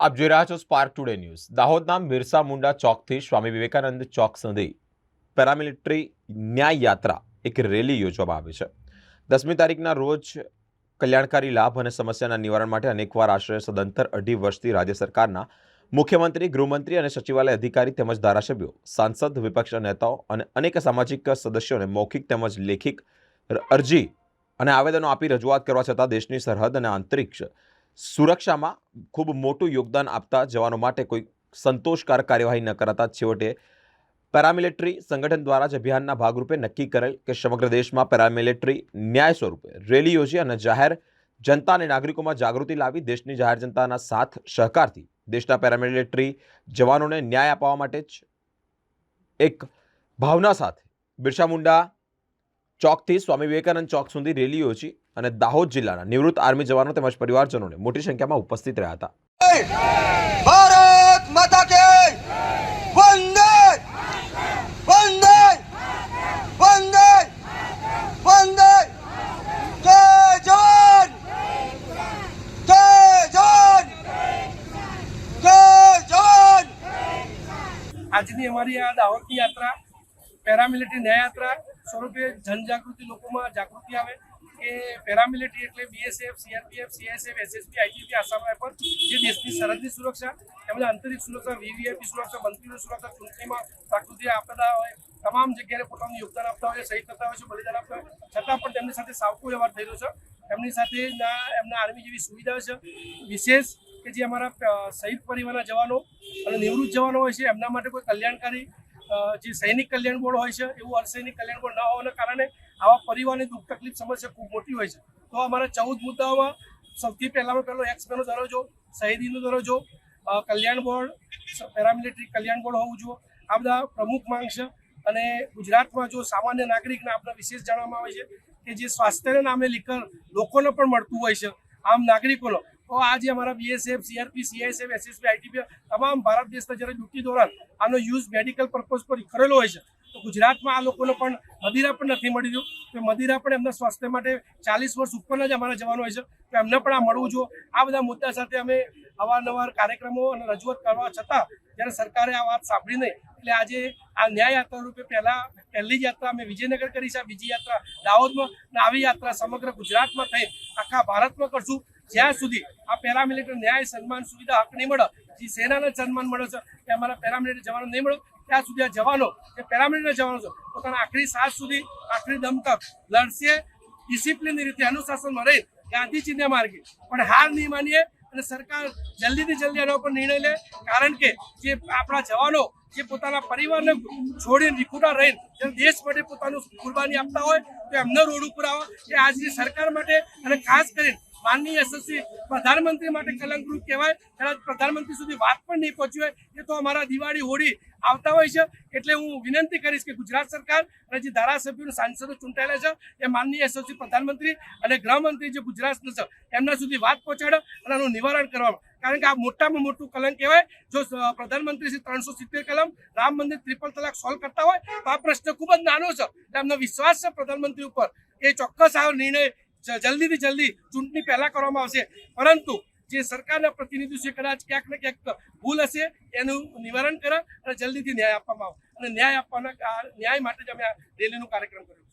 આપ જોઈ રહ્યા છો સ્પાર્ક ટુડે ન્યૂઝ દાહોદના મિરસા મુંડા ચોકથી સ્વામી વિવેકાનંદ ચોક સુધી પેરામિલિટરી ન્યાય યાત્રા એક રેલી યોજવામાં આવી છે. દસમી તારીખના રોજ કલ્યાણકારી લાભ અને સમસ્યાના નિવારણ માટે અનેકવાર આશ્રય સદંતર અઢી વર્ષથી રાજ્ય સરકારના મુખ્યમંત્રી, ગૃહમંત્રી અને સચિવાલય અધિકારી તેમજ ધારાસભ્યો, સાંસદ, વિપક્ષ નેતાઓ અને અનેક સામાજિક સદસ્યોને મૌખિક તેમજ લેખિક અરજી અને આવેદનો આપી રજૂઆત કરવા છતાં દેશની સરહદ અને આંતરિક સુરક્ષામાં ખૂબ મોટું યોગદાન આપતા જવાનો માટે કોઈ સંતોષકારક કાર્યવાહી ન કરાતા છેવટે પેરામિલિટરી સંગઠન દ્વારા જ અભિયાનના ભાગરૂપે નક્કી કરેલ કે સમગ્ર દેશમાં પેરામિલિટરી ન્યાય સ્વરૂપે રેલી યોજી અને જાહેર જનતા અને નાગરિકોમાં જાગૃતિ લાવી દેશની જાહેર જનતાના સાથ સહકારથી દેશના પેરામિલિટરી જવાનોને ન્યાય અપાવવા માટે જ એક ભાવના સાથે બિરસા મુંડા ચોકથી સ્વામી વિવેકાનંદ ચોક સુધી રેલી યોજી અને દાહોદ જિલ્લાના નિવૃત્ત આર્મી જવાનો તેમજ પરિવારજનોને મોટી સંખ્યામાં ઉપસ્થિત રહ્યા હતા. ભારત માતા કે વંદે વંદે વંદે વંદે. જય જવાન જય જવાન જય જવાન. આજની અમારી આ દાહોદ યાત્રા પેરામિલિટરી ન્યાય યાત્રા સ્વરૂપે જનજાગૃતિ લોકોમાં જાગૃતિ આવે. કે પેરામિલિટરી એટલે BSF CRPF CSF SSP ITP Assam rifle જે દેશની સરહદની સુરક્ષા, તેમજ આંતરિક સુરક્ષા વીવીઆઈપી સુરક્ષા, મંત્રીની સુરક્ષા, ચૂંટણીમાં પ્રાકૃતિક આપદા હોય, તમામ જગ્યાએ પોતાનું યોગદાન આપતા હોય છે શહીદ થતા હોય છે, બલિદાન આપતા હોય. છતાં પણ તેમની સાથે સાવકો વ્યવહાર થઈ રહ્યો છે. એમની સાથે એમના આર્મી જેવી સુવિધા છે. વિશેષ કે જે અમારા શહીદ પરિવારના જવાનો અને નિવૃત્ત જવાનો હોય છે, એમના માટે કોઈ કલ્યાણકારી જે સૈનિક કલ્યાણ બોર્ડ હોય છે, એવું અર્ધસૈનિક કલ્યાણ બોર્ડ ન હોવાના કારણે આવા પરિવારની દુઃખ તકલીફ સમસ્યા ખૂબ મોટી હોય છે. તો અમારા ચૌદ મુદ્દાઓમાં સૌથી પહેલામાં પહેલો એક્સપેનો દરજ્જો, શહીદીનો દરજ્જો કલ્યાણ બોર્ડ પેરામિલિટરી કલ્યાણ બોર્ડ હોવું જોઈએ. આ બધા પ્રમુખ માંગ છે અને ગુજરાતમાં જો સામાન્ય નાગરિકને આપણે વિશેષ જાણવામાં આવે છે કે જે સ્વાસ્થ્યના નામે લીકર લોકોને પણ મળતું હોય છે, આમ નાગરિકોનો તો આજે અમારા BSF CRP CISF SSP ITP તમામ ભારત દેશના જ્યારે ડ્યુટી દોરાન આનો યુઝ મેડિકલ પર્પઝ પર કરેલો હોય છે, તો ગુજરાતમાં આ લોકોને પણ મદિરા પણ નથી મળી રહ્યું. તો મદિરા પણ એમના સ્વાસ્થ્ય માટે ચાલીસ વર્ષ ઉપરના જ અમારા જવાનો હોય છે, તો એમને પણ આ મળવું જો આ બધા મુદ્દા સાથે અમે અવારનવાર કાર્યક્રમો અને રજૂઆત કરવા છતાં જ્યારે સરકારે આ વાત સાંભળી નહીં, એટલે આજે આ ન્યાય યાત્રા રૂપે પહેલા, પહેલી યાત્રા અમે વિજયનગર કરી છે બીજી યાત્રા દાહોદમાં અને આવી યાત્રા સમગ્ર ગુજરાતમાં થઈ. આખા ભારતમાં કરશું. જ્યાં સુધી આ પેરામિલિટરી ન્યાય, સન્માન, સુવિધા, હક નહીં મળે, જે સેનાને સન્માન મળે છે કે અમારા પેરામિલિટરી જવાનો નહીં મળે, ત્યાં સુધી આ જવાનો, જે પેરામિલિટરી જવાનો છે, પોતાના આખરી સાત સુધી, આખરી દમ તક લડશે, ડિસિપ્લિનની રીતે અનુશાસનમાં રહી ગાંધીજીને માર્ગે. પણ હાર નહીં માનીએ અને સરકાર જલ્દીથી જલ્દી એના ઉપર નિર્ણય લે, કારણ કે જે આપણા જવાનો, જે પોતાના પરિવારને છોડીને વિખુટા રહીને જે દેશ માટે પોતાનું કુરબાની આપતા હોય, તો એમના રોડ ઉપર આવો, એ આજની સરકાર માટે અને ખાસ કરીને માનનીય યશસ્વી પ્રધાનમંત્રી માટે કલંકરૂપ કહેવાય. કદાચ પ્રધાનમંત્રી સુધી વાત પણ નહીં પહોંચી હોય, એ તો અમારા દિવાળી હોળી આવતા હોય છે. એટલે હું વિનંતી કરીશ કે ગુજરાત સરકાર અને જે ધારાસભ્યો સાંસદો ચૂંટાયેલા છે, એ માનનીય યશસ્વી પ્રધાનમંત્રી અને ગૃહમંત્રી જે ગુજરાતના છે, એમના સુધી વાત પહોંચાડે અને આનું નિવારણ કરવામાં કારણ કે આ મોટામાં મોટું કલંક કહેવાય, જો પ્રધાનમંત્રી શ્રી ત્રણસો સિત્તેર કલમ રામ મંદિર ત્રિપલ તલાક સોલ્વ કરતા હોય, તો આ પ્રશ્ન ખૂબ જ નાનો છે. એટલે અમને વિશ્વાસ છે પ્રધાનમંત્રી ઉપર. એ ચોક્કસ આ નિર્ણય જલ્દીથી જલ્દી ચૂંટણી પહેલા કરવામાં આવશે. પરંતુ જે સરકારના પ્રતિનિધિ છે, કદાચ ક્યાંક ને ક્યાંક ભૂલ હશે, એનું નિવારણ કરે અને જલ્દીથી ન્યાય આપવામાં આવે. અને ન્યાય આપવાના ન્યાય માટે જ અમે આ રેલીનો કાર્યક્રમ કર્યો.